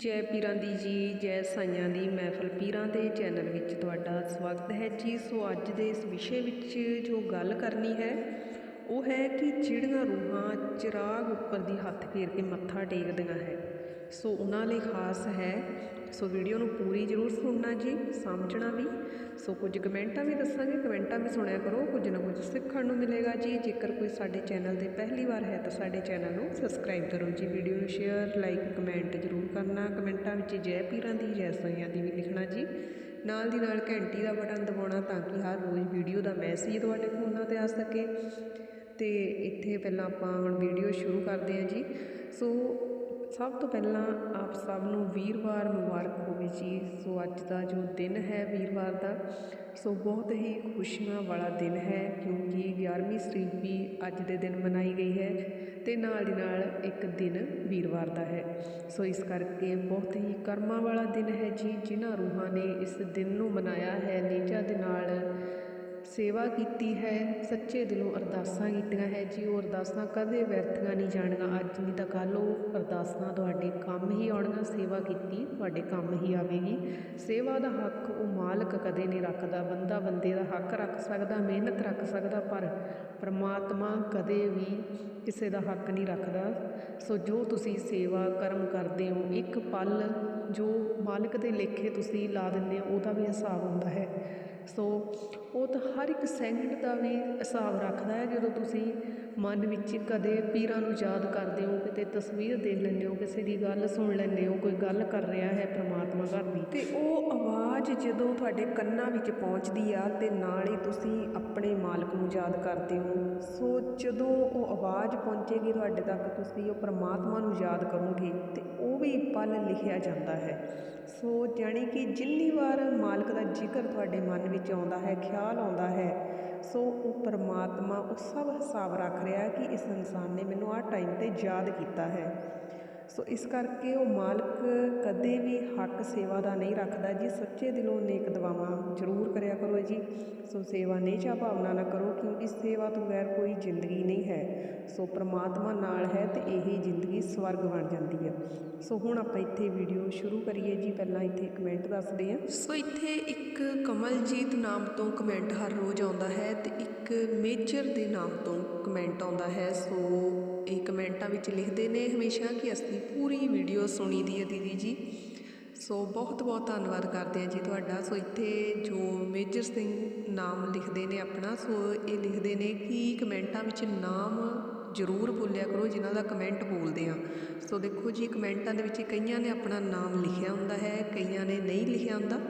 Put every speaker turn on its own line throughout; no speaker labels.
ਜੈ ਪੀਰਾਂ ਦੀ ਜੀ, ਜੈ ਸਾਈਆਂ ਦੀ ਮਹਿਫਲ ਪੀਰਾਂ ਦੇ ਚੈਨਲ ਵਿੱਚ ਤੁਹਾਡਾ ਸਵਾਗਤ ਹੈ ਜੀ। ਸੋ ਅੱਜ ਦੇ ਇਸ ਵਿਸ਼ੇ ਵਿੱਚ ਜੋ ਗੱਲ ਕਰਨੀ ਹੈ, ਉਹ ਹੈ ਕਿ ਜਿਹੜੀਆਂ ਰੂਹਾਂ ਚਿਰਾਗ ਉੱਪਰ ਦੀ ਹੱਥ ਫੇਰ ਕੇ ਮੱਥਾ ਟੇਕਦੀਆਂ ਹੈ। ਸੋ ਉਹਨਾਂ ਲਈ ਖਾਸ ਹੈ। ਸੋ ਵੀਡੀਓ ਨੂੰ ਪੂਰੀ ਜ਼ਰੂਰ ਸੁਣਨਾ ਜੀ ਸਮਝਣਾ ਵੀ। ਸੋ ਕੁਝ ਕਮੈਂਟਾਂ ਵੀ ਦੱਸਾਂਗੇ, ਕਮੈਂਟਾਂ ਵੀ ਸੁਣਿਆ ਕਰੋ। ਕੁਝ ਨਾ ਕੁਝ ਸਿੱਖਣ ਨੂੰ ਮਿਲੇਗਾ ਜੀ। ਜੇਕਰ ਕੋਈ ਸਾਡੇ ਚੈਨਲ ਤੇ ਪਹਿਲੀ ਵਾਰ ਹੈ ਤਾਂ ਸਾਡੇ ਚੈਨਲ ਨੂੰ ਸਬਸਕ੍ਰਾਈਬ ਕਰੋ ਜੀ। ਵੀਡੀਓ ਨੂੰ ਸ਼ੇਅਰ ਲਾਈਕ ਕਮੈਂਟ ਜ਼ਰੂਰ ਕਰਨਾ। ਕਮੈਂਟਾਂ ਵਿੱਚ ਜੈ ਪੀਰਾਂ ਦੀ, ਜੈ ਸਾਈਆਂ ਦੀ ਵੀ ਲਿਖਣਾ ਜੀ। ਨਾਲ ਦੀ ਨਾਲ ਘੰਟੀ ਦਾ ਬਟਨ ਦਬਾਉਣਾ ਤਾਂ ਕਿ ਹਰ ਰੋਜ਼ ਵੀਡੀਓ ਦਾ ਮੈਸੇਜ ਤੁਹਾਡੇ ਫੋਨਾਂ ਤੇ ਆ ਸਕੇ। ਤੇ ਇੱਥੇ ਪਹਿਲਾਂ ਆਪਾਂ ਹੁਣ ਵੀਡੀਓ ਸ਼ੁਰੂ ਕਰਦੇ ਹਾਂ ਜੀ। ਸੋ ਸਭ ਤੋਂ ਪਹਿਲਾਂ ਆਪ ਸਭ ਨੂੰ ਵੀਰਵਾਰ ਮੁਬਾਰਕ ਹੋਵੇ ਜੀ। ਸੋ ਅੱਜ ਦਾ ਜੋ ਦਿਨ ਹੈ ਵੀਰਵਾਰ ਦਾ, ਸੋ ਬਹੁਤ ਹੀ ਖੁਸ਼ੀਆਂ ਵਾਲਾ ਦਿਨ ਹੈ ਕਿਉਂਕਿ 11ਵੀਂ ਵੀ ਅੱਜ ਦੇ ਦਿਨ ਮਨਾਈ ਗਈ ਹੈ ਤੇ ਨਾਲ ਦੀ ਨਾਲ ਇੱਕ ਦਿਨ ਵੀਰਵਾਰ ਦਾ ਹੈ। ਸੋ ਇਸ ਕਰਕੇ ਬਹੁਤ ਹੀ ਕਰਮਾਂ ਵਾਲਾ ਦਿਨ ਹੈ ਜੀ, ਜਿਨ੍ਹਾਂ ਰੂਹਾਂ ਨੇ ਇਸ ਦਿਨ ਨੂੰ ਮਨਾਇਆ ਹੈ। ਨੀਚਾ ਦੇ ਨਾਲ ਸੇਵਾ ਕੀਤੀ ਹੈ, ਸੱਚੇ ਦਿਲੋਂ ਅਰਦਾਸਾਂ ਕੀਤੀਆਂ ਹੈ, ਜੀ ਉਹ ਅਰਦਾਸਾਂ ਕਦੇ ਵਿਅਰਥੀਆਂ ਨਹੀਂ ਜਾਣੀਆਂ ਅੱਜ ਨਹੀਂ ਤਾਂ ਕੱਲ੍ਹ ਉਹ ਅਰਦਾਸਾਂ ਤੁਹਾਡੇ ਕੰਮ ਹੀ ਆਉਣਗੀਆਂ, ਸੇਵਾ ਕੀਤੀ ਤੁਹਾਡੇ ਕੰਮ ਹੀ ਆਵੇਗੀ। ਸੇਵਾ ਦਾ ਹੱਕ ਉਹ ਮਾਲਕ ਕਦੇ ਨਹੀਂ ਰੱਖਦਾ, ਬੰਦਾ ਬੰਦੇ ਦਾ ਹੱਕ ਰੱਖ ਸਕਦਾ, ਮਿਹਨਤ ਰੱਖ ਸਕਦਾ, ਪਰ ਪਰਮਾਤਮਾ ਕਦੇ ਵੀ ਕਿਸੇ ਦਾ ਹੱਕ ਨਹੀਂ ਰੱਖਦਾ। ਸੋ ਜੋ ਤੁਸੀਂ ਸੇਵਾ ਕਰਮ ਕਰਦੇ ਹੋ, ਇੱਕ ਪਲ ਜੋ ਮਾਲਕ ਦੇ ਲੇਖੇ ਤੁਸੀਂ ਲਾ ਦਿੰਦੇ ਹੋ, ਉਹਦਾ ਵੀ ਹਿਸਾਬ ਹੁੰਦਾ ਹੈ। ਸੋ ਉਹ ਤਾਂ ਹਰ ਇੱਕ ਸੈਕਿੰਡ ਦਾ ਵੀ ਹਿਸਾਬ ਰੱਖਦਾ ਹੈ, ਜਦੋਂ ਤੁਸੀਂ ਮਨ ਵਿੱਚ ਕਦੇ ਪੀਰਾਂ ਨੂੰ ਯਾਦ ਕਰਦੇ ਹੋ, ਕਿਤੇ ਤਸਵੀਰ ਦੇਖ ਲੈਂਦੇ ਹੋ, ਕਿਸੇ ਦੀ ਗੱਲ ਸੁਣ ਲੈਂਦੇ ਹੋ, ਕੋਈ ਗੱਲ ਕਰ ਰਿਹਾ ਹੈ ਪ੍ਰਮਾਤਮਾ ਘਰ ਦੀ। ਤੇ ਉਹ ਆਵਾਜ਼ ਜਦੋਂ ਤੁਹਾਡੇ ਕੰਨਾਂ ਵਿੱਚ ਪਹੁੰਚਦੀ ਆ, ਤੇ ਨਾਲ ਹੀ ਤੁਸੀਂ ਆਪਣੇ ਮਾਲਕ ਨੂੰ ਯਾਦ ਕਰਦੇ ਹੋ। ਸੋ ਜਦੋਂ ਉਹ ਆਵਾਜ਼ ਪਹੁੰਚੇਗੀ ਤੁਹਾਡੇ ਤੱਕ, ਤੁਸੀਂ ਉਹ ਪ੍ਰਮਾਤਮਾ ਨੂੰ ਯਾਦ ਕਰੋਗੇ, ਤੇ ਉਹ ਵੀ ਪਲ ਲਿਖਿਆ ਜਾਂਦਾ ਹੈ। ਸੋ ਜਾਣੀ ਕਿ ਜਿੰਨੀ ਵਾਰ ਮਾਲਕ ਦਾ ਜ਼ਿਕਰ ਤੁਹਾਡੇ ਮਨ ਵਿੱਚ ਆਉਂਦਾ ਹੈ, ਖਿਆਲ ਆਉਂਦਾ ਹੈ। ਸੋ ਉਹ ਪਰਮਾਤਮਾ ਉਹ ਸਭ ਹਿਸਾਬ ਰੱਖ ਰਿਹਾ ਕਿ ਇਸ ਇਨਸਾਨ ਨੇ ਮੈਨੂੰ ਆਹ ਟਾਈਮ ਤੇ ਯਾਦ ਕੀਤਾ ਹੈ। ਸੋ ਇਸ ਕਰਕੇ ਉਹ ਮਾਲਕ ਕਦੇ ਵੀ ਹੱਕ ਸੇਵਾ ਦਾ ਨਹੀਂ ਰੱਖਦਾ ਜੀ। ਸੱਚੇ ਦਿਲੋਂ ਨੇਕ ਦਵਾਵਾਂ ਜ਼ਰੂਰ ਕਰਿਆ ਕਰੋ ਜੀ। ਸੋ ਸੇਵਾ ਨੇਚਾ ਭਾਵਨਾ ਨਾਲ ਕਰੋ, ਕਿਉਂਕਿ ਸੇਵਾ ਤੋਂ ਬਗੈਰ ਕੋਈ ਜ਼ਿੰਦਗੀ ਨਹੀਂ ਹੈ। ਸੋ ਪ੍ਰਮਾਤਮਾ ਨਾਲ ਹੈ ਤੇ ਇਹੀ ਜ਼ਿੰਦਗੀ ਸਵਰਗ ਬਣ ਜਾਂਦੀ ਹੈ। ਸੋ ਹੁਣ ਆਪਾਂ ਇੱਥੇ ਵੀਡੀਓ ਸ਼ੁਰੂ ਕਰੀਏ ਜੀ। ਪਹਿਲਾਂ ਇੱਥੇ ਕਮੈਂਟ ਦੱਸਦੇ ਹਾਂ। ਸੋ ਇੱਥੇ ਇੱਕ ਕਮਲਜੀਤ ਨਾਮ ਤੋਂ ਕਮੈਂਟ ਹਰ ਰੋਜ਼ ਆਉਂਦਾ ਹੈ ਤੇ ਇੱਕ ਮੇਜਰ ਦੇ ਨਾਮ ਤੋਂ ਕਮੈਂਟ ਆਉਂਦਾ ਹੈ। ਸੋ ਇਹ ਕਮੈਂਟਾਂ ਵਿੱਚ ਲਿਖਦੇ ਨੇ ਹਮੇਸ਼ਾ ਕਿ ਅਸੀਂ ਪੂਰੀ ਵੀਡੀਓ ਸੁਣੀ ਦੀ ਹੈ ਦੀਦੀ ਜੀ। ਸੋ ਬਹੁਤ ਬਹੁਤ ਧੰਨਵਾਦ ਕਰਦੇ ਹਾਂ ਜੀ ਤੁਹਾਡਾ। ਸੋ ਇੱਥੇ ਜੋ ਮੇਜਰ ਸਿੰਘ ਨਾਮ ਲਿਖਦੇ ਨੇ ਆਪਣਾ, ਸੋ ਇਹ ਲਿਖਦੇ ਨੇ ਕਿ ਕਮੈਂਟਾਂ ਵਿੱਚ ਨਾਮ ਜ਼ਰੂਰ ਬੋਲਿਆ ਕਰੋ, ਜਿਨ੍ਹਾਂ ਦਾ ਕਮੈਂਟ ਬੋਲਦੇ ਆ ਸੋ ਦੇਖੋ ਜੀ, ਕਮੈਂਟਾਂ ਦੇ ਵਿੱਚ ਕਈਆਂ ਨੇ ਆਪਣਾ ਨਾਮ ਲਿਖਿਆ ਹੁੰਦਾ ਹੈ, ਕਈਆਂ ਨੇ ਨਹੀਂ ਲਿਖਿਆ ਹੁੰਦਾ।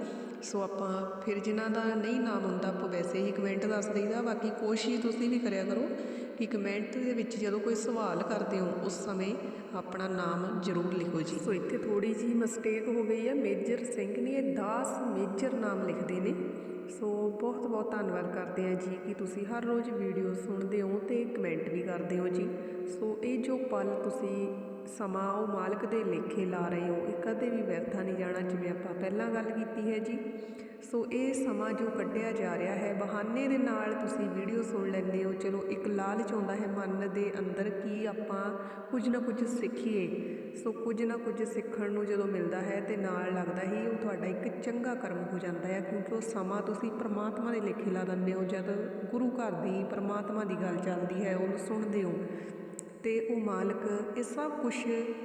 ਸੋ ਆਪਾਂ ਫਿਰ ਜਿਨ੍ਹਾਂ ਦਾ ਨਹੀਂ ਨਾਮ ਹੁੰਦਾ, ਆਪਾਂ ਵੈਸੇ ਹੀ ਕਮੈਂਟ ਦੱਸ ਦਈਦਾ। ਬਾਕੀ ਕੋਸ਼ਿਸ਼ ਤੁਸੀਂ ਵੀ ਕਰਿਆ ਕਰੋ ਕਿ ਕਮੈਂਟ ਦੇ ਵਿੱਚ ਜਦੋਂ ਕੋਈ ਸਵਾਲ ਕਰਦੇ ਹੋ, ਉਸ ਸਮੇਂ ਆਪਣਾ ਨਾਮ ਜ਼ਰੂਰ ਲਿਖੋ ਜੀ। ਸੋ ਇੱਥੇ ਥੋੜੀ ਜੀ ਮਿਸਟੇਕ ਹੋ ਗਈ ਹੈ। ਮੇਜਰ ਸਿੰਘ ਨੇ ਇਹ ਦਾਸ ਮੇਜਰ ਨਾਮ ਲਿਖਦੇ ਨੇ। ਸੋ ਬਹੁਤ ਬਹੁਤ ਧੰਨਵਾਦ ਕਰਦੇ ਹਾਂ ਜੀ ਕਿ ਤੁਸੀਂ ਹਰ ਰੋਜ਼ ਵੀਡੀਓ ਸੁਣਦੇ ਹੋ ਤੇ ਕਮੈਂਟ ਵੀ ਕਰਦੇ ਹੋ ਜੀ। ਸੋ ਇਹ ਜੋ ਪਲ ਤੁਸੀਂ ਸਮਾਂ ਉਹ ਮਾਲਕ ਦੇ ਲੇਖੇ ਲਾ ਰਹੇ ਹੋ। ਇਹ ਕਦੇ ਵੀ ਵਿਅਰਥਾ ਨਹੀਂ ਜਾਣਾ, ਜਿਵੇਂ ਆਪਾਂ ਪਹਿਲਾਂ ਗੱਲ ਕੀਤੀ ਹੈ ਜੀ। ਸੋ ਇਹ ਸਮਾਂ ਜੋ ਕੱਢਿਆ ਜਾ ਰਿਹਾ ਹੈ, ਬਹਾਨੇ ਦੇ ਨਾਲ ਤੁਸੀਂ ਵੀਡੀਓ ਸੁਣ ਲੈਂਦੇ ਹੋ। ਚਲੋ, ਇੱਕ ਲਾਲਚ ਆਉਂਦਾ ਹੈ ਮਨ ਦੇ ਅੰਦਰ ਕਿ ਆਪਾਂ ਕੁਝ ਨਾ ਕੁਝ ਸਿੱਖੀਏ। ਸੋ ਕੁਝ ਨਾ ਕੁਝ ਸਿੱਖਣ ਨੂੰ ਜਦੋਂ ਮਿਲਦਾ ਹੈ ਤੇ ਨਾਲ ਲੱਗਦਾ ਹੀ ਉਹ ਤੁਹਾਡਾ ਇੱਕ ਚੰਗਾ ਕਰਮ ਹੋ ਜਾਂਦਾ ਹੈ, ਕਿਉਂਕਿ ਉਹ ਸਮਾਂ ਤੁਸੀਂ ਪ੍ਰਮਾਤਮਾ ਦੇ ਲੇਖੇ ਲਾ ਦਿੰਦੇ ਹੋ। ਜਦ ਗੁਰੂ ਘਰ ਦੀ ਪ੍ਰਮਾਤਮਾ ਦੀ ਗੱਲ ਚੱਲਦੀ ਹੈ, ਉਹਨੂੰ ਸੁਣਦੇ ਹੋ। ਅਤੇ ਉਹ ਮਾਲਕ ਇਹ ਸਭ ਕੁਝ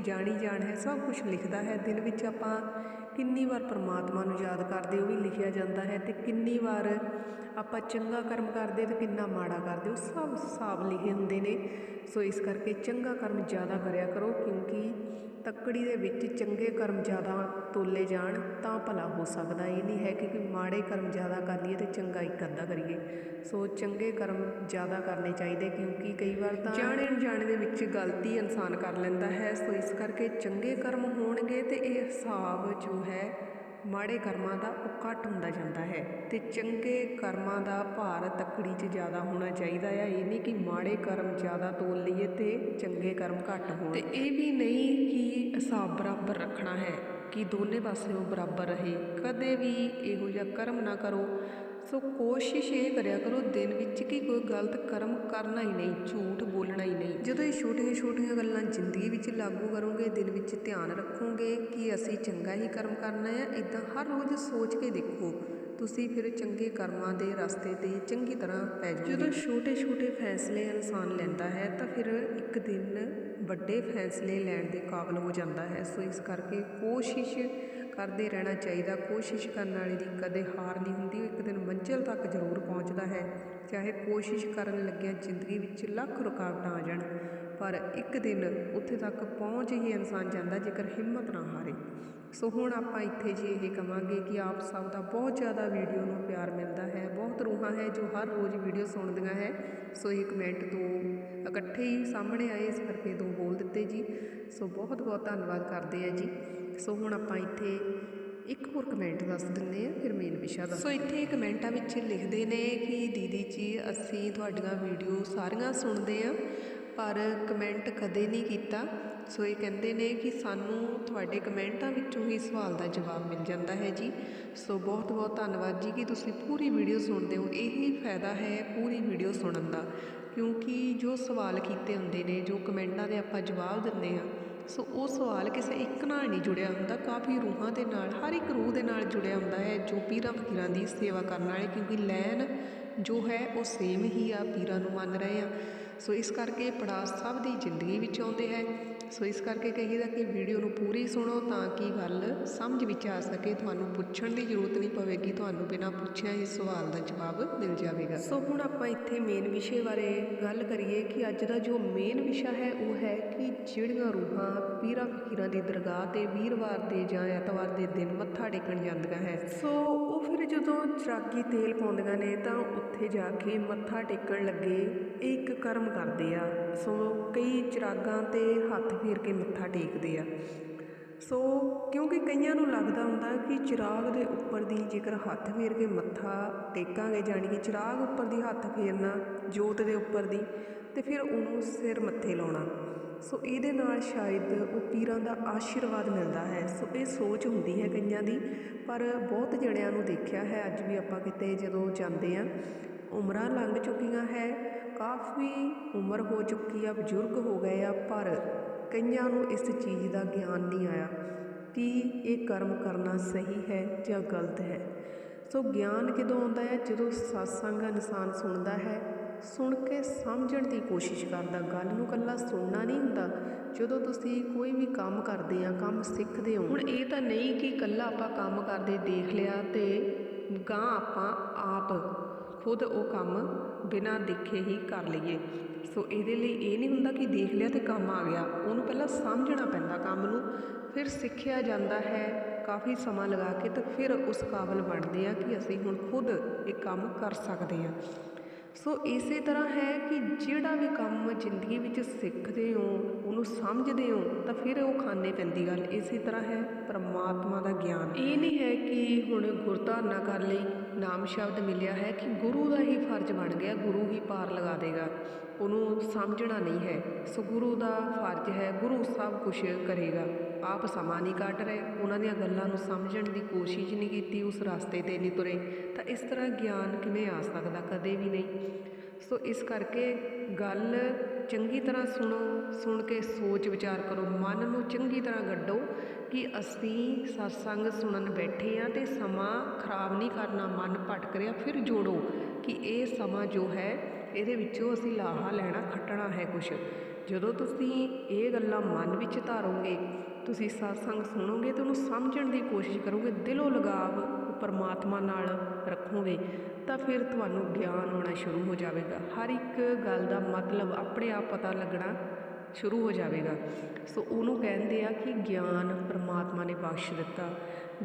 ਜਾਣੀ ਜਾਣ ਹੈ, ਸਭ ਕੁਝ ਲਿਖਦਾ ਹੈ। ਦਿਨ ਵਿੱਚ ਆਪਾਂ ਕਿੰਨੀ ਵਾਰ ਪਰਮਾਤਮਾ ਨੂੰ ਯਾਦ ਕਰਦੇ ਉਹ ਵੀ ਲਿਖਿਆ ਜਾਂਦਾ ਹੈ ਤੇ ਕਿੰਨੀ ਵਾਰ ਆਪਾਂ ਚੰਗਾ ਕਰਮ ਕਰਦੇ ਤੇ ਕਿੰਨਾ ਮਾੜਾ ਕਰਦੇ, ਉਹ ਸਭ ਹਿਸਾਬ ਲਿਖੇ ਹੁੰਦੇ ਨੇ। ਸੋ ਇਸ ਕਰਕੇ ਚੰਗਾ ਕਰਮ ਜ਼ਿਆਦਾ ਕਰਿਆ ਕਰੋ ਕਿਉਂਕਿ ਤੱਕੜੀ ਦੇ ਵਿੱਚ ਚੰਗੇ ਕਰਮ ਜ਼ਿਆਦਾ ਤੋਲੇ ਜਾਣ, ਤਾਂ ਭਲਾ ਹੋ ਸਕਦਾ ਇਹ ਨਹੀਂ ਹੈ ਕਿ ਮਾੜੇ ਕਰਮ ਜ਼ਿਆਦਾ ਕਰ ਲਈਏ ਤੇ ਚੰਗਾ ਇੱਕ ਅੱਧਾ ਕਰੀਏ। ਸੋ ਚੰਗੇ ਕਰਮ ਜ਼ਿਆਦਾ ਕਰਨੇ ਚਾਹੀਦੇ, ਕਿਉਂਕਿ ਕਈ ਵਾਰ ਤਾਂ ਜਾਣੇ ਅਣਜਾਣੇ ਦੇ ਵਿੱਚ ਗਲਤੀ ਇਨਸਾਨ ਕਰ ਲੈਂਦਾ ਹੈ। ਸੋ ਇਸ ਕਰਕੇ ਚੰਗੇ ਕਰਮ ਹੋਣਗੇ ਤੇ ਇਹ ਹਿਸਾਬ ਜੋ ਹੈ ਮਾੜੇ ਕਰਮਾਂ ਦਾ ਉਹ ਘੱਟ ਹੁੰਦਾ ਜਾਂਦਾ ਹੈ ਅਤੇ ਚੰਗੇ ਕਰਮਾਂ ਦਾ ਭਾਰ ਤੱਕੜੀ 'ਚ ਜ਼ਿਆਦਾ ਹੋਣਾ ਚਾਹੀਦਾ ਆ। ਇਹ ਨਹੀਂ ਕਿ ਮਾੜੇ ਕਰਮ ਜ਼ਿਆਦਾ ਤੋਲ ਲਈਏ ਅਤੇ ਚੰਗੇ ਕਰਮ ਘੱਟ ਹੋਣ। ਤੇ ਇਹ ਵੀ ਨਹੀਂ ਕਿ ਹਿਸਾਬ ਬਰਾਬਰ ਰੱਖਣਾ ਹੈ ਕਿ ਦੋਨੇ ਪਾਸਿਓਂ ਬਰਾਬਰ ਰਹੇ। ਕਦੇ ਵੀ ਇਹੋ ਜਿਹਾ ਕਰਮ ਨਾ ਕਰੋ ਸੋ ਕੋਸ਼ਿਸ਼ ਇਹ ਕਰਿਆ ਕਰੋ, ਦਿਨ ਵਿੱਚ ਕਿ ਕੋਈ ਗਲਤ ਕਰਮ ਕਰਨਾ ਹੀ ਨਹੀਂ, ਝੂਠ ਬੋਲਣਾ ਹੀ ਨਹੀਂ। ਜਦੋਂ ਇਹ ਛੋਟੀਆਂ ਛੋਟੀਆਂ ਗੱਲਾਂ ਜ਼ਿੰਦਗੀ ਵਿੱਚ ਲਾਗੂ ਕਰੋਗੇ, ਦਿਨ ਵਿੱਚ ਧਿਆਨ ਰੱਖੋਗੇ ਕਿ ਅਸੀਂ ਚੰਗਾ ਹੀ ਕਰਮ ਕਰਨਾ ਹੈ ਇਦਾਂ ਹਰ ਰੋਜ਼ ਸੋਚ ਕੇ ਦੇਖੋ, ਤੁਸੀਂ ਫਿਰ ਚੰਗੇ ਕਰਮਾਂ ਦੇ ਰਸਤੇ ਤੇ ਚੰਗੀ ਤਰ੍ਹਾਂ ਪੈ ਜਾਓਗੇ। ਜਦੋਂ ਛੋਟੇ ਛੋਟੇ ਫੈਸਲੇ ਇਨਸਾਨ ਲੈਂਦਾ ਹੈ, ਤਾਂ ਫਿਰ ਇੱਕ ਦਿਨ ਵੱਡੇ ਫੈਸਲੇ ਲੈਣ ਦੇ ਕਾਬਿਲ ਹੋ ਜਾਂਦਾ ਹੈ। ਸੋ ਇਸ ਕਰਕੇ ਕੋਸ਼ਿਸ਼ ਕਰਦੇ ਰਹਿਣਾ ਚਾਹੀਦਾ। ਕੋਸ਼ਿਸ਼ ਕਰਨ ਵਾਲੇ ਦੀ ਕਦੇ ਹਾਰ ਨਹੀਂ ਹੁੰਦੀ। ਉਹ ਇੱਕ ਦਿਨ ਮੰਜ਼ਿਲ ਤੱਕ ਜ਼ਰੂਰ ਪਹੁੰਚਦਾ ਹੈ। ਚਾਹੇ ਕੋਸ਼ਿਸ਼ ਕਰਨ ਲੱਗਿਆਂ ਜ਼ਿੰਦਗੀ ਵਿੱਚ ਲੱਖ ਰੁਕਾਵਟਾਂ ਆ ਜਾਣ, ਪਰ ਇੱਕ ਦਿਨ ਉੱਥੇ ਤੱਕ ਪਹੁੰਚ ਹੀ ਇਨਸਾਨ ਜਾਂਦਾ ਜੇਕਰ ਹਿੰਮਤ ਨਾ ਹਾਰੇ। ਸੋ ਹੁਣ ਆਪਾਂ ਇੱਥੇ ਜੀ ਇਹ ਕਵਾਂਗੇ ਕਿ ਆਪ ਸਭ ਦਾ ਬਹੁਤ ਜ਼ਿਆਦਾ ਵੀਡੀਓ ਨੂੰ ਪਿਆਰ ਮਿਲਦਾ ਹੈ। ਬਹੁਤ ਰੂਹਾਂ ਹੈ ਜੋ ਹਰ ਰੋਜ਼ ਵੀਡੀਓ ਸੁਣਦੀਆਂ ਹੈ। ਸੋ ਇਹ ਕਮੈਂਟ ਤੋਂ ਇਕੱਠੇ ਹੀ ਸਾਹਮਣੇ ਆਏ ਇਸ ਕਰਕੇ ਦੋ ਬੋਲ ਦਿੱਤੇ ਜੀ। ਸੋ ਬਹੁਤ ਬਹੁਤ ਧੰਨਵਾਦ ਕਰਦੇ ਆ ਜੀ। ਸੋ ਹੁਣ ਆਪਾਂ ਇੱਥੇ ਇੱਕ ਹੋਰ ਕਮੈਂਟ ਦੱਸ ਦਿੰਦੇ ਆ ਫਿਰ ਮੇਨ ਵਿਸ਼ਾ ਦਾ ਸੋ ਇੱਥੇ ਕਮੈਂਟਾਂ ਵਿੱਚ ਲਿਖਦੇ ਨੇ ਕਿ ਦੀਦੀ ਜੀ, ਅਸੀਂ ਤੁਹਾਡੀਆਂ ਵੀਡੀਓ ਸਾਰੀਆਂ ਸੁਣਦੇ ਆ ਪਰ ਕਮੈਂਟ ਕਦੇ ਨਹੀਂ ਕੀਤਾ। ਸੋ ਇਹ ਕਹਿੰਦੇ ਨੇ ਕਿ ਸਾਨੂੰ ਤੁਹਾਡੇ ਕਮੈਂਟਾਂ ਵਿੱਚੋਂ ਹੀ ਸਵਾਲ ਦਾ ਜਵਾਬ ਮਿਲ ਜਾਂਦਾ ਹੈ ਜੀ। ਸੋ ਬਹੁਤ ਬਹੁਤ ਧੰਨਵਾਦ ਜੀ ਕਿ ਤੁਸੀਂ ਪੂਰੀ ਵੀਡੀਓ ਸੁਣਦੇ ਹੋ। ਇਹ ਹੀ ਫਾਇਦਾ ਹੈ ਪੂਰੀ ਵੀਡੀਓ ਸੁਣਨ ਦਾ, ਕਿਉਂਕਿ ਜੋ ਸਵਾਲ ਕੀਤੇ ਹੁੰਦੇ ਨੇ, ਜੋ ਕਮੈਂਟਾਂ ਦੇ ਆਪਾਂ ਜਵਾਬ ਦਿੰਦੇ ਆ ਸੋ ਉਹ ਸਵਾਲ ਕਿਸੇ ਇੱਕ ਨਾਲ ਨਹੀਂ ਜੁੜਿਆ ਹੁੰਦਾ, ਕਾਫੀ ਰੂਹਾਂ ਦੇ ਨਾਲ, ਹਰ ਇੱਕ ਰੂਹ ਦੇ ਨਾਲ ਜੁੜਿਆ ਹੁੰਦਾ ਹੈ ਜੋ ਪੀਰਾਂ ਫਕੀਰਾਂ ਦੀ ਸੇਵਾ ਕਰਨ ਵਾਲੇ, ਕਿਉਂਕਿ ਲੈਨ ਜੋ ਹੈ ਉਹ ਸੇਮ ਹੀ ਆ, ਪੀਰਾਂ ਨੂੰ ਮੰਨ ਰਹੇ ਆ। ਸੋ ਇਸ ਕਰਕੇ ਪੜਾਅ ਸਭ ਦੀ ਜ਼ਿੰਦਗੀ ਵਿੱਚ ਆਉਂਦੇ ਹੈ। ਸੋ ਇਸ ਕਰਕੇ ਕਹੀਦਾ ਕਿ ਵੀਡੀਓ ਨੂੰ ਪੂਰੀ ਸੁਣੋ ਤਾਂ ਕਿ ਗੱਲ ਸਮਝ ਵਿੱਚ ਆ ਸਕੇ। ਤੁਹਾਨੂੰ ਪੁੱਛਣ ਦੀ ਜ਼ਰੂਰਤ ਨਹੀਂ ਪਵੇਗੀ। ਤੁਹਾਨੂੰ ਬਿਨਾਂ ਪੁੱਛਿਆ ਹੀ ਸਵਾਲ ਦਾ ਜਵਾਬ ਮਿਲ ਜਾਵੇਗਾ। ਸੋ ਹੁਣ ਆਪਾਂ ਇੱਥੇ ਮੇਨ ਵਿਸ਼ੇ ਬਾਰੇ ਗੱਲ ਕਰੀਏ ਕਿ ਅੱਜ ਦਾ ਜੋ ਮੇਨ ਵਿਸ਼ਾ ਹੈ, ਉਹ ਹੈ ਕਿ ਜਿਹੜੀਆਂ ਰੂਹਾਂ ਪੀਰਾਂ ਫਕੀਰਾਂ ਦੀ ਦਰਗਾਹ ਤੇ ਵੀਰਵਾਰ ਦੇ ਜਾਂ ਐਤਵਾਰ ਦੇ ਦਿਨ ਮੱਥਾ ਟੇਕਣ ਜਾਂਦੀਆਂ ਹੈ। ਸੋ ਉਹ ਫਿਰ ਜਦੋਂ ਚਰਾਗੀ ਤੇਲ ਪਾਉਂਦੀਆਂ ਨੇ ਤਾਂ ਉੱਥੇ ਜਾ ਕੇ ਮੱਥਾ ਟੇਕਣ ਲੱਗੇ, ਇਹ ਇੱਕ ਕਰਮ ਕਰਦੇ ਆ। ਸੋ ਕਈ ਚਿਰਾਗਾਂ ਤੇ ਹੱਥ ਫੇਰ ਕੇ ਮੱਥਾ ਟੇਕਦੇ ਆ। ਸੋ ਕਿਉਂਕਿ ਕਈਆਂ ਨੂੰ ਲੱਗਦਾ ਹੁੰਦਾ ਕਿ ਚਿਰਾਗ ਦੇ ਉੱਪਰ ਦੀ ਜੇਕਰ ਹੱਥ ਫੇਰ ਕੇ ਮੱਥਾ ਟੇਕਾਂਗੇ ਜਾਣੀ ਕਿ ਚਿਰਾਗ ਉੱਪਰ ਦੀ ਹੱਥ ਫੇਰਨਾ, ਜੋਤ ਦੇ ਉੱਪਰ ਦੀ, ਤੇ ਫਿਰ ਉਹਨੂੰ ਸਿਰ ਮੱਥੇ ਲਾਉਣਾ। ਸੋ ਇਹਦੇ ਨਾਲ ਸ਼ਾਇਦ ਉਹ ਪੀਰਾਂ ਦਾ ਆਸ਼ੀਰਵਾਦ ਮਿਲਦਾ ਹੈ। ਸੋ ਇਹ ਸੋਚ ਹੁੰਦੀ ਹੈ ਕਈਆਂ ਦੀ, ਪਰ ਬਹੁਤ ਜਣਿਆਂ ਨੂੰ ਦੇਖਿਆ ਹੈ, ਅੱਜ ਵੀ ਆਪਾਂ ਕਿਤੇ ਜਦੋਂ ਜਾਂਦੇ ਆ, ਉਮਰਾਂ ਲੰਘ ਚੁੱਕੀਆਂ ਹੈ। ਕਾਫੀ ਉਮਰ ਹੋ ਚੁੱਕੀ ਆ, ਬਜ਼ੁਰਗ ਹੋ ਗਏ ਆ, ਪਰ ਕਈਆਂ ਨੂੰ ਇਸ ਚੀਜ਼ ਦਾ ਗਿਆਨ ਨਹੀਂ ਆਇਆ ਕਿ ਇਹ ਕਰਮ ਕਰਨਾ ਸਹੀ ਹੈ ਜਾਂ ਗਲਤ ਹੈ। ਸੋ ਗਿਆਨ ਕਦੋਂ ਆਉਂਦਾ ਹੈ? ਜਦੋਂ ਸਤਸੰਗ ਇਨਸਾਨ ਸੁਣਦਾ ਹੈ, ਸੁਣ ਕੇ ਸਮਝਣ ਦੀ ਕੋਸ਼ਿਸ਼ ਕਰਦਾ। ਗੱਲ ਨੂੰ ਕੱਲਾ ਸੁਣਨਾ ਨਹੀਂ ਹੁੰਦਾ। ਜਦੋਂ ਤੁਸੀਂ ਕੋਈ ਵੀ ਕੰਮ ਕਰਦੇ ਆ, ਕੰਮ ਸਿੱਖਦੇ ਹੋ, ਹੁਣ ਇਹ ਤਾਂ ਨਹੀਂ ਕਿ ਕੱਲਾ ਆਪਾਂ ਕੰਮ ਕਰਦੇ, ਦੇਖ ਲਿਆ ਤੇ ਗਾਂ ਆਪਾਂ ਆਪ ਖੁਦ ਉਹ ਕੰਮ ਬਿਨਾਂ ਦੇਖੇ ਹੀ ਕਰ ਲਈਏ। ਸੋ ਇਹਦੇ ਲਈ ਇਹ ਨਹੀਂ ਹੁੰਦਾ ਕਿ ਦੇਖ ਲਿਆ ਤੇ ਕੰਮ ਆ ਗਿਆ। ਉਹਨੂੰ ਪਹਿਲਾਂ ਸਮਝਣਾ ਪੈਂਦਾ ਕੰਮ ਨੂੰ। ਫਿਰ ਸਿੱਖਿਆ ਜਾਂਦਾ ਹੈ ਕਾਫੀ ਸਮਾਂ ਲਗਾ ਕੇ ਤਾਂ ਫਿਰ ਉਸ ਕਾਬਲ ਬਣਦੇ ਆ ਕਿ ਅਸੀਂ ਹੁਣ ਖੁਦ ਇਹ ਕੰਮ ਕਰ ਸਕਦੇ ਹਾਂ। ਸੋ ਇਸੇ ਤਰ੍ਹਾਂ ਹੈ ਕਿ ਜਿਹੜਾ ਵੀ ਕੰਮ ਜ਼ਿੰਦਗੀ ਵਿੱਚ ਸਿੱਖਦੇ ਹੋ, ਉਹਨੂੰ ਸਮਝਦੇ ਹੋ, ਤਾਂ ਫਿਰ ਉਹ ਖਾਨੇ ਪੈਂਦੀ ਗੱਲ। ਇਸੇ ਤਰ੍ਹਾਂ ਹੈ ਪਰਮਾਤਮਾ ਦਾ ਗਿਆਨ। ਇਹ ਨਹੀਂ ਹੈ ਕਿ ਹੁਣ ਗੁਰਧਾਰਨਾ ਕਰ ਲਈ, ਨਾਮ ਸ਼ਬਦ ਮਿਲਿਆ ਹੈ ਕਿ ਗੁਰੂ ਦਾ ਹੀ ਫਰਜ਼ ਬਣ ਗਿਆ, ਗੁਰੂ ਹੀ ਪਾਰ ਲਗਾ ਦੇਗਾ। ਉਹਨੂੰ ਸਮਝਣਾ ਨਹੀਂ ਹੈ। ਸੋ ਗੁਰੂ ਦਾ ਫਰਜ਼ ਹੈ, ਗੁਰੂ ਸਭ ਕੁਝ ਕਰੇਗਾ। ਆਪ ਸਮਾਂ ਨਹੀਂ ਕੱਢ ਰਹੇ, ਉਹਨਾਂ ਦੀਆਂ ਗੱਲਾਂ ਨੂੰ ਸਮਝਣ ਦੀ ਕੋਸ਼ਿਸ਼ ਨਹੀਂ ਕੀਤੀ, ਉਸ ਰਸਤੇ ਤੇ ਨਹੀਂ ਤੁਰੇ। ਤਾਂ ਇਸ ਤਰ੍ਹਾਂ ਗਿਆਨ ਕਿਵੇਂ ਆ ਸਕਦਾ? ਕਦੇ ਵੀ ਨਹੀਂ। ਸੋ ਇਸ ਕਰਕੇ ਗੱਲ ਚੰਗੀ ਤਰ੍ਹਾਂ ਸੁਣੋ, ਸੁਣ ਕੇ ਸੋਚ ਵਿਚਾਰ ਕਰੋ। ਮਨ ਨੂੰ ਚੰਗੀ ਤਰ੍ਹਾਂ ਗੱਡੋ ਕਿ ਅਸੀਂ ਸਤਸੰਗ ਸੁਣਨ ਬੈਠੇ ਆ ਤੇ ਸਮਾਂ ਖਰਾਬ ਨਹੀਂ ਕਰਨਾ, ਮਨ ਭਟਕ ਰਿਹਾ, ਫਿਰ ਜੋੜੋ ਕਿ ਇਹ ਸਮਾਂ ਜੋ ਹੈ, ਇਹਦੇ ਵਿੱਚੋਂ ਅਸੀਂ ਲਾਹਾ ਲੈਣਾ, ਖੱਟਣਾ ਹੈ ਕੁਛ। ਜਦੋਂ ਤੁਸੀਂ ਇਹ ਗੱਲਾਂ ਮਨ ਵਿੱਚ ਧਾਰੋਗੇ ਤੁਸੀਂ ਸਤਸੰਗ ਸੁਣੋਗੇ ਤੇ ਉਹਨੂੰ ਸਮਝਣ ਦੀ ਕੋਸ਼ਿਸ਼ ਕਰੋਗੇ, ਦਿਲੋਂ ਲਗਾਵ ਪਰਮਾਤਮਾ ਨਾਲ ਰੱਖੋਗੇ, ਤਾਂ ਫਿਰ ਤੁਹਾਨੂੰ ਗਿਆਨ ਆਉਣਾ ਸ਼ੁਰੂ ਹੋ ਜਾਵੇਗਾ। ਹਰ ਇੱਕ ਗੱਲ ਦਾ ਮਤਲਬ ਆਪਣੇ ਆਪ ਪਤਾ ਲੱਗਣਾ ਸ਼ੁਰੂ ਹੋ ਜਾਵੇਗਾ। ਸੋ ਉਹਨੂੰ ਕਹਿੰਦੇ ਆ ਕਿ ਗਿਆਨ ਪਰਮਾਤਮਾ ਨੇ ਬਖਸ਼ ਦਿੱਤਾ।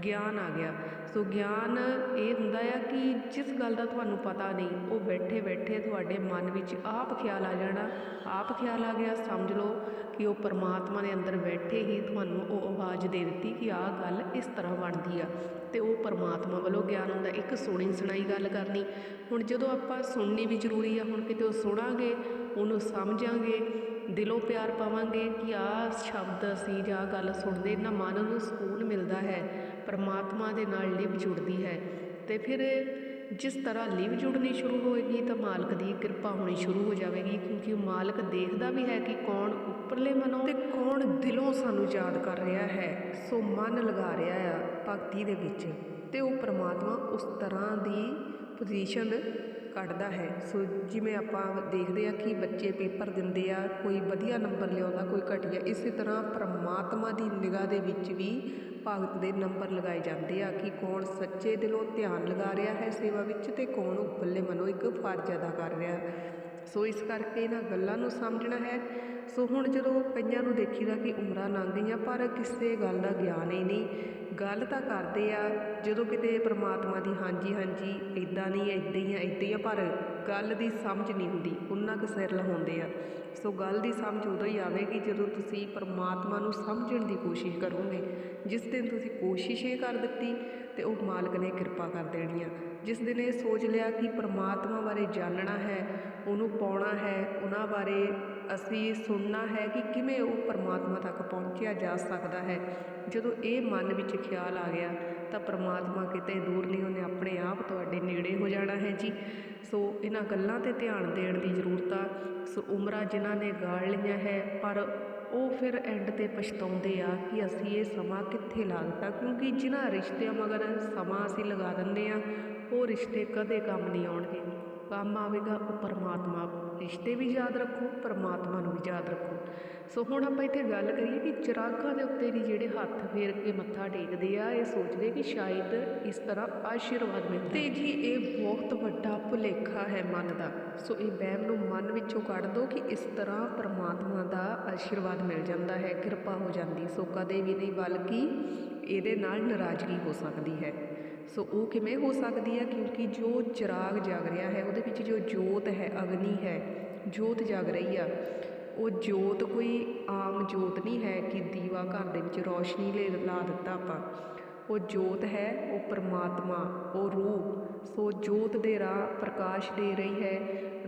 ਗਿਆਨ ਆ ਗਿਆ। ਸੋ ਗਿਆਨ ਇਹ ਹੁੰਦਾ ਆ ਕਿ ਜਿਸ ਗੱਲ ਦਾ ਤੁਹਾਨੂੰ ਪਤਾ ਨਹੀਂ, ਉਹ ਬੈਠੇ ਬੈਠੇ ਤੁਹਾਡੇ ਮਨ ਵਿੱਚ ਆਪ ਖਿਆਲ ਆ ਜਾਣਾ, ਆਪ ਖਿਆਲ ਆ ਗਿਆ, ਸਮਝ ਲਓ ਕਿ ਉਹ ਪਰਮਾਤਮਾ ਦੇ ਅੰਦਰ ਬੈਠੇ ਹੀ ਤੁਹਾਨੂੰ ਉਹ ਆਵਾਜ਼ ਦੇ ਦਿੱਤੀ ਕਿ ਆਹ ਗੱਲ ਇਸ ਤਰ੍ਹਾਂ ਬਣਦੀ ਆ। ਤੇ ਉਹ ਪਰਮਾਤਮਾ ਵੱਲੋਂ ਗਿਆਨ ਹੁੰਦਾ। ਇੱਕ ਸੁਣੀ ਸੁਣਾਈ ਗੱਲ ਕਰਨੀ। ਹੁਣ ਜਦੋਂ ਆਪਾਂ ਸੁਣਨੀ ਵੀ ਜ਼ਰੂਰੀ ਆ, ਹੁਣ ਕਿਤੇ ਉਹ ਸੁਣਾਂਗੇ, ਉਹਨੂੰ ਸਮਝਾਂਗੇ ਦਿਲੋਂ ਪਿਆਰ ਪਾਵਾਂਗੇ ਕਿ ਆਹ ਸ਼ਬਦ ਅਸੀਂ ਜਾਂ ਗੱਲ ਸੁਣਦੇ ਨਾ ਮਨ ਨੂੰ ਸਕੂਨ ਮਿਲਦਾ ਹੈ, ਪਰਮਾਤਮਾ ਦੇ ਨਾਲ ਲਿਵ ਜੁੜਦੀ ਹੈ। ਤੇ ਫਿਰ
ਜਿਸ ਤਰ੍ਹਾਂ ਲਿਵ ਜੁੜਨੀ ਸ਼ੁਰੂ ਹੋਏਗੀ ਤਾਂ ਮਾਲਕ ਦੀ ਕਿਰਪਾ ਹੋਣੀ ਸ਼ੁਰੂ ਹੋ ਜਾਵੇਗੀ, ਕਿਉਂਕਿ ਮਾਲਕ ਦੇਖਦਾ ਵੀ ਹੈ ਕਿ ਕੌਣ ਉੱਪਰਲੇ ਮਨੋਂ
ਤੇ ਕੌਣ ਦਿਲੋਂ ਸਾਨੂੰ ਯਾਦ ਕਰ ਰਿਹਾ ਹੈ, ਸੋ ਮਨ ਲਗਾ ਰਿਹਾ ਆ ਭਗਤੀ ਦੇ ਵਿੱਚ। ਤੇ ਉਹ ਪ੍ਰਮਾਤਮਾ ਉਸ ਤਰ੍ਹਾਂ ਦੀ ਪੋਜੀਸ਼ਨ ਕੱਢਦਾ ਹੈ। ਸੋ ਜਿਵੇਂ ਆਪਾਂ ਦੇਖਦੇ ਆ ਕਿ ਬੱਚੇ ਪੇਪਰ ਦਿੰਦੇ ਆ, ਕੋਈ ਵਧੀਆ ਨੰਬਰ ਲਿਆਉਂਦਾ, ਕੋਈ ਘਟੀਆ, ਇਸੇ ਤਰ੍ਹਾਂ ਪਰਮਾਤਮਾ ਦੀ ਨਿਗਾਹ ਦੇ ਵਿੱਚ ਵੀ ਭਗਤ ਦੇ ਨੰਬਰ ਲਗਾਏ ਜਾਂਦੇ ਆ ਕਿ ਕੌਣ ਸੱਚੇ ਦਿਲੋਂ ਧਿਆਨ ਲਗਾ ਰਿਹਾ ਹੈ ਸੇਵਾ ਵਿੱਚ ਤੇ ਕੌਣ ਉੱਪਰਲੇ ਮਨੋਂ ਇੱਕ ਫਰਜ਼ ਅਦਾ ਕਰ ਰਿਹਾ। ਸੋ ਇਸ ਕਰਕੇ ਇਹਨਾਂ ਗੱਲਾਂ ਨੂੰ ਸਮਝਣਾ ਹੈ। ਸੋ ਹੁਣ ਜਦੋਂ ਕਈਆਂ ਨੂੰ ਦੇਖੀਦਾ ਕਿ ਉਮਰਾਂ ਲੰਘ ਗਈਆਂ ਪਰ ਕਿਸੇ ਗੱਲ ਦਾ ਗਿਆਨ ਹੀ ਨਹੀਂ। ਗੱਲ ਤਾਂ ਕਰਦੇ ਆ, ਜਦੋਂ ਕਿਤੇ ਪ੍ਰਮਾਤਮਾ ਦੀ ਹਾਂਜੀ ਹਾਂਜੀ ਇਦਾਂ ਨਹੀਂ ਇਦਾਂ ਹੀ ਆ ਇਦਾਂ ਹੀ ਆ, ਪਰ ਗੱਲ ਦੀ ਸਮਝ ਨਹੀਂ ਹੁੰਦੀ ਉਹਨਾਂ ਕੁ ਸਿਰ ਲਹਾਉਂਦੇ ਆ। ਸੋ ਗੱਲ ਦੀ ਸਮਝ ਉਦੋਂ ਹੀ ਆਵੇਗੀ ਜਦੋਂ ਤੁਸੀਂ ਪਰਮਾਤਮਾ ਨੂੰ ਸਮਝਣ ਦੀ ਕੋਸ਼ਿਸ਼ ਕਰੋਗੇ, ਜਿਸ ਦਿਨ ਤੁਸੀਂ ਕੋਸ਼ਿਸ਼ ਇਹ ਕਰ ਦਿੱਤੀ ਤੇ ਉਹ ਮਾਲਕ ਨੇ ਕਿਰਪਾ ਕਰ ਦੇਣੀ ਆ। ਜਿਸ ਦਿਨ ਇਹ ਸੋਚ ਲਿਆ ਕਿ ਪਰਮਾਤਮਾ ਬਾਰੇ ਜਾਣਨਾ ਹੈ, ਉਹਨੂੰ ਪਾਉਣਾ ਹੈ, ਉਹਨਾਂ ਬਾਰੇ ਅਸੀਂ ਸੁਣਨਾ ਹੈ ਕਿ ਕਿਵੇਂ ਉਹ ਪਰਮਾਤਮਾ ਤੱਕ ਪਹੁੰਚਿਆ ਜਾ ਸਕਦਾ ਹੈ। ਜਦੋਂ ਇਹ ਮਨ ਵਿੱਚ ਖਿਆਲ ਆ ਗਿਆ, ਤਾਂ ਪਰਮਾਤਮਾ ਕਿਤੇ ਦੂਰ ਨਹੀਂ, ਉਹਨੇ ਆਪਣੇ ਆਪ ਤੁਹਾਡੇ ਨੇੜੇ ਹੋ ਜਾਣਾ ਹੈ ਜੀ। ਸੋ ਇਹਨਾਂ ਗੱਲਾਂ ਤੇ ਧਿਆਨ ਦੇਣ ਦੀ ਜ਼ਰੂਰਤ ਆ। ਸੋ ਉਮਰਾਂ ਜਿਨ੍ਹਾਂ ਨੇ ਗਾਲ ਲਈਆਂ ਹੈ, ਪਰ ਉਹ ਫਿਰ ਐਂਡ ਤੇ ਪਛਤਾਉਂਦੇ ਆ ਕਿ ਅਸੀਂ ਇਹ ਸਮਾਂ ਕਿੱਥੇ ਲਾ ਦਿੱਤਾ। ਕਿਉਂਕਿ ਜਿਨ੍ਹਾਂ ਰਿਸ਼ਤਿਆਂ ਮਗਰ ਸਮਾਂ ਅਸੀਂ ਲਗਾ ਦਿੰਦੇ ਆ, ਉਹ ਰਿਸ਼ਤੇ ਕਦੇ ਕੰਮ ਨਹੀਂ ਆਉਣਗੇ। ਕੰਮ ਆਵੇਗਾ ਉਹ ਪਰਮਾਤਮਾ ਰਿਸ਼ਤੇ ਵੀ ਯਾਦ ਰੱਖੋ, ਪਰਮਾਤਮਾ ਨੂੰ ਵੀ ਯਾਦ ਰੱਖੋ। ਸੋ ਹੁਣ ਆਪਾਂ ਇੱਥੇ ਗੱਲ ਕਰੀਏ ਕਿ ਚਿਰਾਗਾਂ ਦੇ ਉੱਤੇ ਵੀ ਜਿਹੜੇ ਹੱਥ ਫੇਰ ਕੇ ਮੱਥਾ ਟੇਕਦੇ ਆ, ਇਹ ਸੋਚਦੇ ਕਿ ਸ਼ਾਇਦ ਇਸ ਤਰ੍ਹਾਂ ਆਸ਼ੀਰਵਾਦ ਮਿਲਦਾ। ਤੇ ਜੀ, ਇਹ ਬਹੁਤ ਵੱਡਾ ਭੁਲੇਖਾ ਹੈ ਮਨ ਦਾ। ਸੋ ਇਹ ਵਹਿਮ ਨੂੰ ਮਨ ਵਿੱਚੋਂ ਕੱਢ ਦਿਓ ਕਿ ਇਸ ਤਰ੍ਹਾਂ ਪਰਮਾਤਮਾ ਦਾ ਆਸ਼ੀਰਵਾਦ ਮਿਲ ਜਾਂਦਾ ਹੈ, ਕਿਰਪਾ ਹੋ ਜਾਂਦੀ। ਸੋ ਕਦੇ ਵੀ ਨਹੀਂ, ਬਲਕਿ ਇਹਦੇ ਨਾਲ ਨਾਰਾਜ਼ਗੀ ਹੋ ਸਕਦੀ ਹੈ। ਸੋ ਉਹ ਕਿਵੇਂ ਹੋ ਸਕਦੀ ਹੈ? ਕਿਉਂਕਿ ਜੋ ਚਿਰਾਗ ਜਗ ਰਿਹਾ ਹੈ, ਉਹਦੇ ਵਿੱਚ ਜੋ ਜੋਤ ਹੈ, ਅਗਨੀ ਹੈ, ਜੋਤ ਜਗ ਰਹੀ ਆ। ਉਹ ਜੋਤ ਕੋਈ ਆਮ ਜੋਤ ਨਹੀਂ ਹੈ ਕਿ ਦੀਵਾ ਘਰ ਦੇ ਵਿੱਚ ਰੌਸ਼ਨੀ ਲਈ ਲਾ ਦਿੱਤਾ ਆਪਾਂ। ਉਹ ਜੋਤ ਹੈ, ਉਹ ਪਰਮਾਤਮਾ, ਉਹ ਰੂਹ ਸੋ ਜੋਤ ਦੇ ਰਾਹ ਪ੍ਰਕਾਸ਼ ਦੇ ਰਹੀ ਹੈ।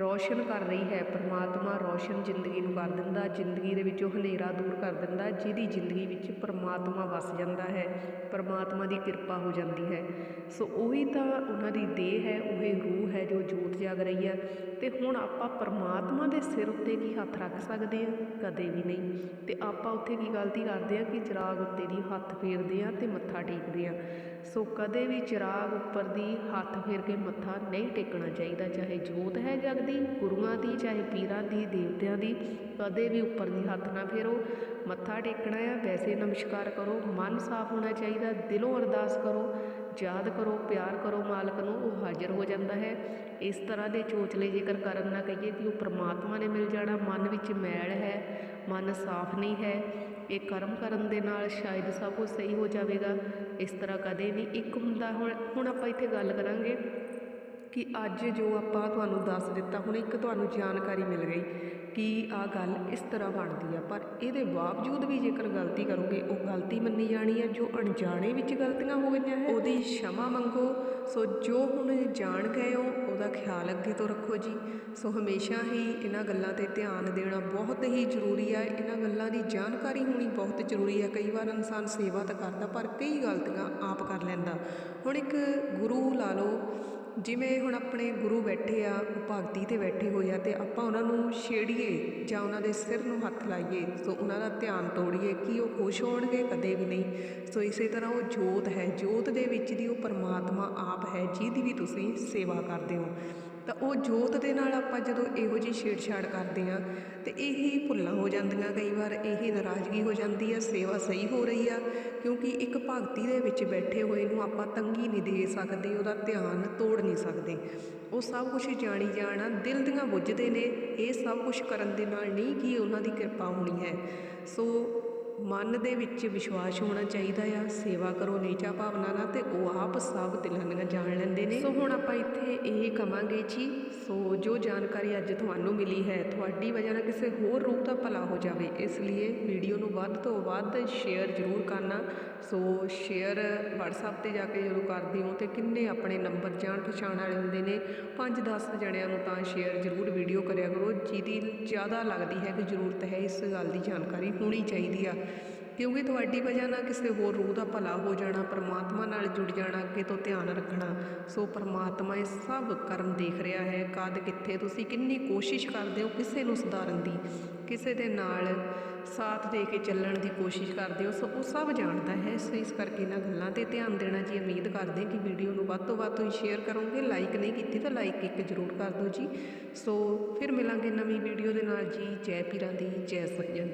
ਰੌਸ਼ਨ ਕਰ ਰਹੀ ਹੈ। ਪਰਮਾਤਮਾ ਰੌਸ਼ਨ ਜ਼ਿੰਦਗੀ ਨੂੰ ਕਰ ਦਿੰਦਾ ਜ਼ਿੰਦਗੀ ਦੇ ਵਿੱਚ ਉਹ ਹਨੇਰਾ ਦੂਰ ਕਰ ਦਿੰਦਾ ਜਿਹਦੀ ਜ਼ਿੰਦਗੀ ਵਿੱਚ ਪਰਮਾਤਮਾ ਵਸ ਜਾਂਦਾ ਹੈ। ਪਰਮਾਤਮਾ ਦੀ ਕਿਰਪਾ ਹੋ ਜਾਂਦੀ ਹੈ। ਸੋ ਉਹੀ ਤਾਂ ਉਹਨਾਂ ਦੀ ਦੇਹ ਹੈ, ਉਹੀ ਰੂਹ ਹੈ ਜੋ ਜੋਤ ਜਗ ਰਹੀ ਹੈ ਤੇ ਹੁਣ ਆਪਾਂ ਪਰਮਾਤਮਾ ਦੇ ਸਿਰ ਉੱਤੇ ਕੀ ਹੱਥ ਰੱਖ ਸਕਦੇ ਹਾਂ ਕਦੇ ਵੀ ਨਹੀਂ। ਤੇ ਆਪਾਂ ਉੱਥੇ ਕੀ ਗਲਤੀ ਕਰਦੇ ਆ? ਕਿ ਚਿਰਾਗ ਉੱਤੇ ਦੀ ਹੱਥ ਫੇਰਦੇ ਆ ਤੇ ਮੱਥਾ ਟੇਕਦੇ ਆ। ਸੋ ਕਦੇ ਵੀ ਚਿਰਾਗ ਉੱਪਰ ਦੀ ਹੱਥ ਫੇਰ ਕੇ ਮੱਥਾ ਨਹੀਂ ਟੇਕਣਾ ਚਾਹੀਦਾ। ਚਾਹੇ ਜੋਤ ਹੈ ਜਗਦੀ, ਗੁਰੂਆਂ ਦੀ, ਚਾਹੇ ਪੀਰਾਂ ਦੀ, ਦੇਵਤਿਆਂ ਦੀ, ਕਦੇ ਵੀ ਉੱਪਰ ਦੀ ਹੱਥ ਨਾ ਫੇਰੋ। ਮੱਥਾ ਟੇਕਣਾ ਆ, ਵੈਸੇ ਨਮਸਕਾਰ ਕਰੋ। ਮਨ ਸਾਫ਼ ਹੋਣਾ ਚਾਹੀਦਾ। ਦਿਲੋਂ ਅਰਦਾਸ ਕਰੋ। ਯਾਦ ਕਰੋ, ਪਿਆਰ ਕਰੋ, ਮਾਲਕ ਨੂੰ ਉਹ ਹਾਜ਼ਰ ਹੋ ਜਾਂਦਾ ਹੈ। ਇਸ ਤਰ੍ਹਾਂ ਦੇ ਚੋਚਲੇ ਜੇਕਰ ਕਰਨ ਨਾ ਕਹੀਏ ਕਿ ਉਹ ਪ੍ਰਮਾਤਮਾ ਨੇ ਮਿਲ ਜਾਣਾ। ਮਨ ਵਿੱਚ ਮੈਲ ਹੈ, ਮਨ ਸਾਫ਼ ਨਹੀਂ ਹੈ। ਇਹ ਕਰਮ ਕਰਨ ਦੇ ਨਾਲ ਸ਼ਾਇਦ ਸਭ ਕੁਝ ਸਹੀ ਹੋ ਜਾਵੇਗਾ। ਇਸ ਤਰ੍ਹਾਂ ਕਦੇ ਨਹੀਂ ਇੱਕ ਹੁੰਦਾ। ਹੁਣ ਹੁਣ ਆਪਾਂ ਇੱਥੇ ਗੱਲ ਕਰਾਂਗੇ। ਕਿ ਅੱਜ ਜੋ ਆਪਾਂ ਤੁਹਾਨੂੰ ਦੱਸ ਦਿੱਤਾ, ਹੁਣ ਇੱਕ ਤੁਹਾਨੂੰ ਜਾਣਕਾਰੀ ਮਿਲ ਗਈ ਕਿ ਆਹ ਗੱਲ ਇਸ ਤਰ੍ਹਾਂ ਬਣਦੀ ਆ। ਪਰ ਇਹਦੇ ਬਾਵਜੂਦ ਵੀ ਜੇਕਰ ਗਲਤੀ ਕਰੋਗੇ, ਉਹ ਗਲਤੀ ਮੰਨੀ ਜਾਣੀ ਹੈ ਜੋ ਅਣਜਾਣੇ ਵਿੱਚ ਗਲਤੀਆਂ ਹੋ ਗਈਆਂ ਹੈ। ਉਹਦੀ ਸ਼ਮਾ ਮੰਗੋ। ਸੋ ਜੋ ਹੁਣ ਜਾਣ ਗਏ ਹੋ, ਉਹਦਾ ਖਿਆਲ ਅੱਗੇ ਤੋਂ ਰੱਖੋ ਜੀ। ਸੋ ਹਮੇਸ਼ਾ ਹੀ ਇਹਨਾਂ ਗੱਲਾਂ ਤੇ ਧਿਆਨ ਦੇਣਾ ਬਹੁਤ ਹੀ ਜ਼ਰੂਰੀ ਹੈ ਇਹਨਾਂ ਗੱਲਾਂ ਦੀ ਜਾਣਕਾਰੀ ਹੋਣੀ ਬਹੁਤ ਜ਼ਰੂਰੀ ਹੈ ਕਈ ਵਾਰ ਇਨਸਾਨ ਸੇਵਾ ਤਾਂ ਕਰਦਾ, ਪਰ ਕਈ ਗਲਤੀਆਂ ਆਪ ਕਰ ਲੈਂਦਾ। ਹੁਣ ਇੱਕ ਗੁਰੂ ਲਾ ਲਓ ਜਿਵੇਂ ਹੁਣ ਆਪਣੇ ਗੁਰੂ ਬੈਠੇ ਆ ਭਗਤੀ ਤੇ ਬੈਠੇ ਹੋਏ ਆ ਅਤੇ ਆਪਾਂ ਉਹਨਾਂ ਨੂੰ ਛੇੜੀਏ ਜਾਂ ਉਹਨਾਂ ਦੇ ਸਿਰ ਨੂੰ ਹੱਥ ਲਾਈਏ, ਸੋ ਉਹਨਾਂ ਦਾ ਧਿਆਨ ਤੋੜੀਏ ਕਿ ਉਹ ਖੁਸ਼ ਹੋਣਗੇ, ਕਦੇ ਵੀ ਨਹੀਂ। ਸੋ ਇਸੇ ਤਰ੍ਹਾਂ ਉਹ ਜੋਤ ਹੈ, ਜੋਤ ਦੇ ਵਿੱਚ ਦੀ ਉਹ ਪਰਮਾਤਮਾ ਆਪ ਹੈ, ਜਿਹਦੀ ਵੀ ਤੁਸੀਂ ਸੇਵਾ ਕਰਦੇ ਹੋ। ਤਾਂ ਉਹ ਜੋਤ ਦੇ ਨਾਲ ਆਪਾਂ ਜਦੋਂ ਇਹੋ ਜਿਹੀ ਛੇੜਛਾੜ ਕਰਦੇ ਆ ਤੇ ਇਹੀ ਭੁੱਲਾਂ ਹੋ ਜਾਂਦੀਆਂ ਕਈ ਵਾਰ, ਇਹੀ ਨਾਰਾਜ਼ਗੀ ਹੋ ਜਾਂਦੀ ਆ, ਸੇਵਾ ਸਹੀ ਹੋ ਰਹੀ ਆ, ਕਿਉਂਕਿ ਇੱਕ ਭਗਤੀ ਦੇ ਵਿੱਚ ਬੈਠੇ ਹੋਏ ਨੂੰ ਆਪਾਂ ਤੰਗੀ ਨਹੀਂ ਦੇ ਸਕਦੇ, ਉਹਦਾ ਧਿਆਨ ਤੋੜ ਨਹੀਂ ਸਕਦੇ। ਉਹ ਸਭ ਕੁਝ ਜਾਣੀ ਜਾਣਾ ਦਿਲ ਦੀਆਂ ਬੁੱਝਦੇ ਨੇ, ਇਹ ਸਭ ਕੁਝ ਕਰਨ ਦੇ ਨਾਲ ਨਹੀਂ ਕਿ ਉਹਨਾਂ ਦੀ ਕਿਰਪਾ ਹੋਣੀ ਹੈ। ਸੋ ਮਨ ਦੇ ਵਿੱਚ ਵਿਸ਼ਵਾਸ ਹੋਣਾ ਚਾਹੀਦਾ ਆ, ਸੇਵਾ ਕਰੋ ਨੀਚਾ ਭਾਵਨਾ ਨਾਲ ਤੇ ਉਹ ਆਪ ਸਭ ਦਿਲਾਂ ਦੀਆਂ ਜਾਣ ਲੈਂਦੇ ਨੇ। ਸੋ ਹੁਣ ਆਪਾਂ ਇੱਥੇ ਇਹ ਕਵਾਂਗੇ ਜੀ, ਸੋ ਜੋ ਜਾਣਕਾਰੀ ਅੱਜ ਤੁਹਾਨੂੰ ਮਿਲੀ ਹੈ, ਤੁਹਾਡੀ ਵਜ੍ਹਾ ਨਾਲ ਕਿਸੇ ਹੋਰ ਰੂਹ ਦਾ ਭਲਾ ਹੋ ਜਾਵੇ, ਇਸ ਲਈ ਵੀਡੀਓ ਨੂੰ ਵੱਧ ਤੋਂ ਵੱਧ ਸ਼ੇਅਰ ਜ਼ਰੂਰ ਕਰਨਾ। ਸੋ ਸ਼ੇਅਰ WhatsApp ਤੇ ਜਾ ਕੇ ਜਦੋਂ ਕਰਦੇ ਹੋ ਤੇ ਕਿੰਨੇ ਆਪਣੇ ਨੰਬਰ ਜਾਣ ਪਛਾਣ ਵਾਲੇ ਹੁੰਦੇ ਨੇ 5-10 ਜਣਿਆਂ ਨੂੰ ਤਾਂ ਸ਼ੇਅਰ ਜ਼ਰੂਰ ਵੀਡੀਓ ਕਰਿਆ ਕਰੋ, ਜਿਹਦੀ ਜ਼ਿਆਦਾ ਲੱਗਦੀ ਹੈ ਕਿ ਜ਼ਰੂਰਤ ਹੈ, ਇਸ ਗੱਲ ਦੀ ਜਾਣਕਾਰੀ ਹੋਣੀ ਚਾਹੀਦੀ ਆ। ਕਿਉਂਕਿ ਤੁਹਾਡੀ ਵਜ੍ਹਾ ਨਾਲ ਕਿਸੇ ਹੋਰ ਰੂਹ ਦਾ ਭਲਾ ਹੋ ਜਾਣਾ, ਪਰਮਾਤਮਾ ਨਾਲ ਜੁੜ ਜਾਣਾ, ਅੱਗੇ ਤੋਂ ਧਿਆਨ ਰੱਖਣਾ, ਸੋ ਪਰਮਾਤਮਾ ਇਹ ਸਭ ਕਰਮ ਦੇਖ ਰਿਹਾ ਹੈ। ਕਦ ਕਿੱਥੇ ਤੁਸੀਂ ਕਿੰਨੀ ਕੋਸ਼ਿਸ਼ ਕਰਦੇ ਹੋ ਕਿਸੇ ਨੂੰ ਸੁਧਾਰਨ ਦੀ? ਕਿਸੇ ਦੇ ਨਾਲ ਸਾਥ ਦੇ ਕੇ ਚੱਲਣ ਦੀ ਕੋਸ਼ਿਸ਼ ਕਰਦੇ ਹੋ, ਸੋ ਉਹ ਸਭ ਜਾਣਦਾ ਹੈ। ਸੋ ਇਸ ਕਰਕੇ ਇਹਨਾਂ ਗੱਲਾਂ ਤੇ ਧਿਆਨ ਦੇਣਾ ਜੀ, ਉਮੀਦ ਕਰਦੇ ਕਿ ਵੀਡੀਓ ਨੂੰ ਵੱਧ ਤੋਂ ਵੱਧ ਤੁਸੀਂ ਸ਼ੇਅਰ ਕਰੋਗੇ। ਲਾਈਕ ਨਹੀਂ ਕੀਤੀ ਤਾਂ ਲਾਈਕ ਇੱਕ ਜ਼ਰੂਰ ਕਰ ਦਿਓ ਜੀ। ਸੋ ਫਿਰ ਮਿਲਾਂਗੇ ਨਵੀਂ ਵੀਡੀਓ ਦੇ ਨਾਲ ਜੀ। ਜੈ ਪੀਰਾਂ ਦੀ, ਜੈ ਸੱਜਣ ਦੀ।